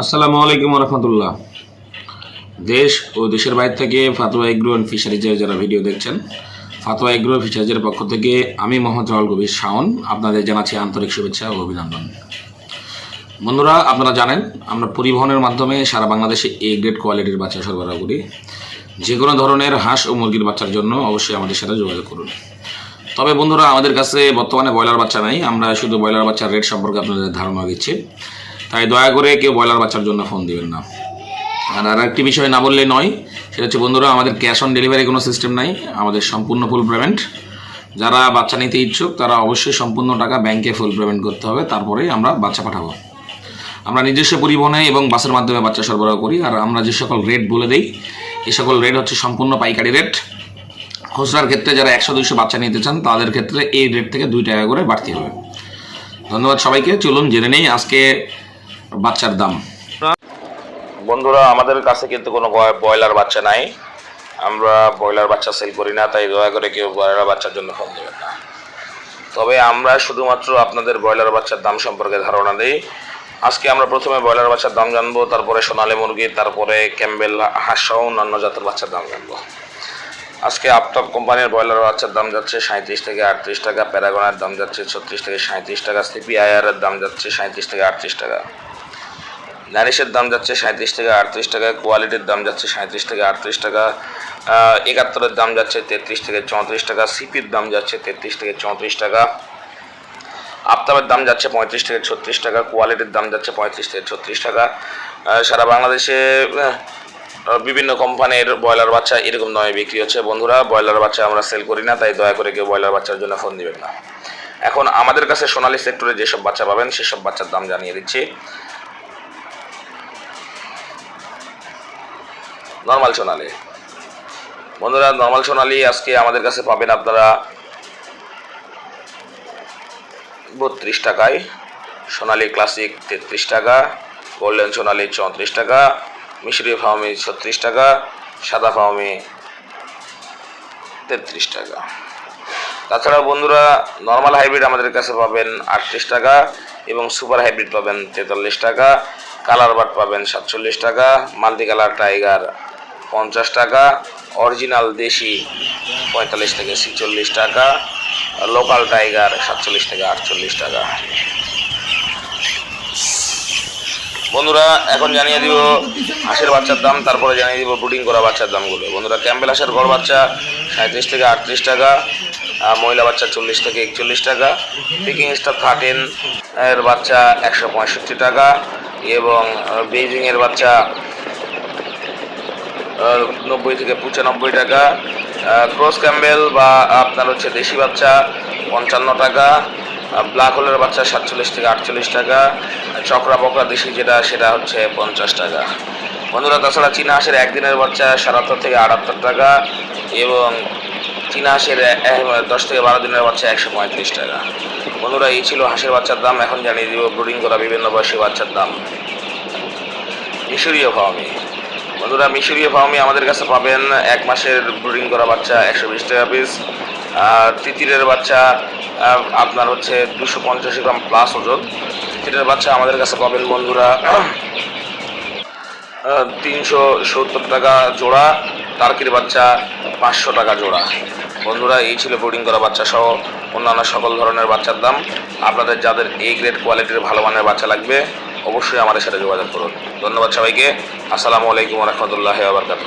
আসসালামু আলাইকুম রহমতুল্লাহ। দেশ ও দেশের বাইরে থেকে ফাতোয়া এগ্রো অ্যান্ড ফিশারিজের যারা ভিডিও দেখছেন, ফাতোয়া এগ্রো ফিশারিজের পক্ষ থেকে আমি মোহাম্মদ রাহুল কবির শাওন, আপনাদের জানাচ্ছি আন্তরিক শুভেচ্ছা ও অভিনন্দন। বন্ধুরা, আপনারা জানেন, আমরা পরিবহনের মাধ্যমে সারা বাংলাদেশে এ গ্রেড কোয়ালিটির বাচ্চা সরবরাহ করি। যে কোনো ধরনের হাঁস ও মুরগির বাচ্চার জন্য অবশ্যই আমাদের সাথে যোগাযোগ করুন। তবে বন্ধুরা, আমাদের কাছে বর্তমানে ব্রয়লার বাচ্চা নাই, আমরা শুধু ব্রয়লার বাচ্চার রেট সম্পর্কে আপনাদের ধারণা দিচ্ছি। তাই দয়া করে কেউ ব্রয়লার বাচ্চার জন্য ফোন দিবেন না। আর আর একটি বিষয় না বললে নয়, সেটা হচ্ছে বন্ধুরা, আমাদের ক্যাশ অন ডেলিভারি কোনো সিস্টেম নাই, আমাদের সম্পূর্ণ ফুল পেমেন্ট যারা বাচ্চা নিতে ইচ্ছুক, তারা অবশ্যই সম্পূর্ণ টাকা ব্যাংকে ফুল পেমেন্ট করতে হবে, তারপরেই আমরা বাচ্চা পাঠাবো। আমরা নিজস্ব পরিবহনে এবং বাসের মাধ্যমে বাচ্চা সরবরাহ করি, আর আমরা যে সকল রেট বলে দিই, এ সকল রেট হচ্ছে সম্পূর্ণ পাইকারি রেট খুচরার ক্ষেত্রে যারা একশো দুইশো বাচ্চা নিতে চান, তাদের ক্ষেত্রে এই রেট থেকে দুই টাকা করে বাড়তি হবে। ধন্যবাদ সবাইকে, চলুন জেনে নেই, আজকে বাচ্চার দাম। বন্ধুরা, আমাদের কাছে কিন্তু কোনো ব্রয়লার বাচ্চা নাই। আমরা ব্রয়লার বাচ্চা সেল করি না, তাই দয়া করে কেউ ব্রয়লার বাচ্চার জন্য ফোন দেবেন না। তবে আমরা শুধুমাত্র আপনাদের ব্রয়লার বাচ্চার দাম সম্পর্কে ধারণা দিই। আজকে আমরা প্রথমে ব্রয়লার বাচ্চার দাম জানব, তারপরে সোনালী মুরগি, তারপরে ক্যাম্বেল হাঁস অন্যান্য জাতের বাচ্চার দাম জানব। আজকে আপটপ কোম্পানির ব্রয়লার বাচ্চার দাম যাচ্ছে সাঁত্রিশ থেকে আটত্রিশ টাকা, প্যারাগনের দাম যাচ্ছে ছত্রিশ থেকে সাঁত্রিশ টাকা, সিপিআইআর এর দাম যাচ্ছে সাঁত্রিশ থেকে আটত্রিশ টাকা। ন্যারিসের দাম যাচ্ছে সাঁত্রিশ থেকে আটত্রিশ টাকা, কোয়ালিটির দাম যাচ্ছে সাঁত্রিশ থেকে আটত্রিশ টাকা একাত্তরের দাম যাচ্ছে তেত্রিশ থেকে চৌত্রিশ টাকা, সিপির দাম যাচ্ছে তেত্রিশ থেকে চৌত্রিশ টাকা, আফতাবের দাম যাচ্ছে পঁয়ত্রিশ থেকে ছত্রিশ টাকা, কোয়ালিটির দাম যাচ্ছে পঁয়ত্রিশ থেকে ছত্রিশ টাকা সারা বাংলাদেশে বিভিন্ন কোম্পানির ব্রয়লার বাচ্চা এরকম দামে বিক্রি হচ্ছে। বন্ধুরা, ব্রয়লার বাচ্চা আমরা সেল করি না, তাই দয়া করে কেউ ব্রয়লার বাচ্চার জন্য ফোন দিবেন না। এখন আমাদের কাছে সোনালি সেক্টরে যেসব বাচ্চা পাবেন, সেসব বাচ্চার দাম জানিয়ে দিচ্ছি। নর্মাল সোনালি বন্ধুরা নর্মাল সোনালি আজকে আমাদের কাছে পাবেন আপনারা বত্রিশ টাকায়। সোনালি ক্লাসিক তেত্রিশ টাকা গোল্ডেন সোনালি চৌত্রিশ টাকা মিশরি ফাউমি ছত্রিশ টাকা সাদা ফাউমি তেত্রিশ টাকা। তাছাড়া বন্ধুরা নর্মাল হাইব্রিড আমাদের কাছে পাবেন আটত্রিশ টাকা এবং সুপার হাইব্রিড পাবেন তেতাল্লিশ টাকা কালার বাট পাবেন সাতচল্লিশ টাকা মাল্টি কালার টাইগার পঞ্চাশ টাকা অরিজিনাল দেশি পঁয়তাল্লিশ থেকে ছিচল্লিশ টাকা লোকাল টাইগার সাতচল্লিশ থেকে আটচল্লিশ টাকা। বন্ধুরা, এখন জানিয়ে দিব হাঁসের বাচ্চার দাম, তারপরে জানিয়ে দিব ব্রুডিং করা বাচ্চার দামগুলো। বন্ধুরা ক্যাম্বেল হাঁসের গড় বাচ্চা সাঁত্রিশ থেকে আটত্রিশ টাকা মহিলা বাচ্চা চল্লিশ থেকে একচল্লিশ টাকা পিকিং স্টার থার্টিন এর বাচ্চা একশো পঁয়ষট্টি টাকা, এবং বেইজিং এর বাচ্চা নব্বই থেকে পঁচানব্বই টাকা। ক্রস ক্যাম্বেল বা আপনার হচ্ছে দেশি বাচ্চা পঞ্চান্ন টাকা ব্ল্যাক হোলের বাচ্চা সাতচল্লিশ থেকে আটচল্লিশ টাকা চক্রা বকরা দেশি যেটা, সেটা হচ্ছে পঞ্চাশ টাকা। বন্ধুরা, তাছাড়া চীনা হাঁসের একদিনের বাচ্চা সাতাত্তর থেকে আটাত্তর টাকা এবং চীনা হাঁসের দশ থেকে বারো দিনের বাচ্চা একশো পঁয়ত্রিশ টাকা। বন্ধুরা, এই ছিল হাঁসের বাচ্চার দাম। এখন জানিয়ে দিব, ব্রুডিং করা বিভিন্ন বয়সী বাচ্চার দাম। মিশরীয় ফার্মি। বন্ধুরা, মিশরীয় ফার্মে আমাদের কাছে পাবেন এক মাসের ব্রুডিং করা বাচ্চা, একশো বিশ টাকা পিস আর তিতিরের বাচ্চা আপনার হচ্ছে দুশো পঞ্চাশ গ্রাম প্লাস ওজন। তিতিরের বাচ্চা আমাদের কাছে পাবেন বন্ধুরা তিনশো সত্তর টাকা জোড়া টার্কির বাচ্চা পাঁচশো টাকা জোড়া। বন্ধুরা, এই ছিল ব্রুডিং করা বাচ্চা সহ অন্যান্য সকল ধরনের বাচ্চার দাম। আপনাদের যাদের এই গ্রেড কোয়ালিটির ভালো মানের বাচ্চা লাগবে অবশ্যই আমাদের সাথে যোগাযোগ করুন। ধন্যবাদ সবাইকে। আসসালামু আলাইকুম রহমতুল্লাহ আবরকাত